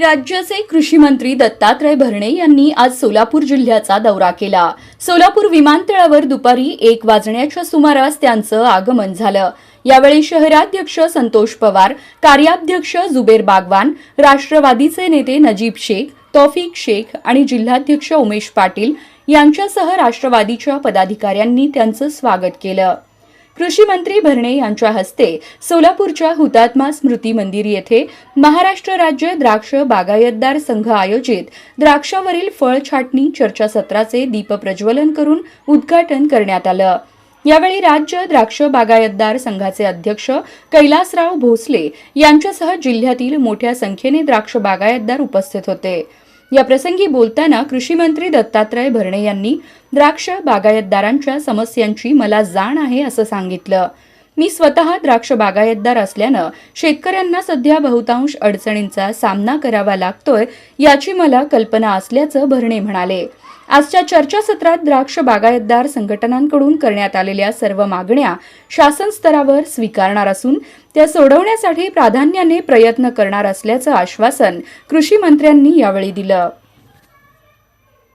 राज्याचे कृषी मंत्री दत्तात्रय भरणे यांनी आज सोलापूर जिल्ह्याचा दौरा केला. सोलापूर विमानतळावर दुपारी एक वाजण्याच्या सुमारास त्यांचं आगमन झालं. यावेळी शहराध्यक्ष संतोष पवार कार्याध्यक्ष जुबेर बागवान राष्ट्रवादीचे नेते नजीब शेख तौफिक शेख आणि जिल्हाध्यक्ष उमेश पाटील यांच्यासह राष्ट्रवादीच्या पदाधिकाऱ्यांनी त्यांचं स्वागत केलं. कृषी मंत्री भरणे यांच्या हस्ते सोलापूरच्या हुतात्मा स्मृती मंदिर येथे महाराष्ट्र राज्य द्राक्ष बागायतदार संघ आयोजित द्राक्षावरील फळ छाटणी चर्चासत्राचे दीपप्रज्वलन करून उद्घाटन करण्यात आलं. यावेळी राज्य द्राक्ष बागायतदार संघाचे अध्यक्ष कैलासराव भोसले यांच्यासह जिल्ह्यातील मोठ्या संख्येने द्राक्ष बागायतदार उपस्थित होते. या प्रसंगी बोलताना कृषी मंत्री दत्तात्रय भरणे यांनी द्राक्ष बागायतदारांच्या समस्यांची मला जाण आहे असं सांगितलं. मी स्वतः द्राक्ष बागायतदार असल्यानं शेतकऱ्यांना सध्या बहुतांश अडचणींचा सामना करावा लागतोय याची मला कल्पना असल्याचं भरणे म्हणाले. आजच्या चर्चासत्रात द्राक्ष बागायतदार संघटनांकडून करण्यात आलेल्या सर्व मागण्या शासन स्तरावर स्वीकारणार असून त्या सोडवण्यासाठी प्राधान्याने प्रयत्न करणार असल्याचं आश्वासन कृषी मंत्र्यांनी यावेळी दिलं.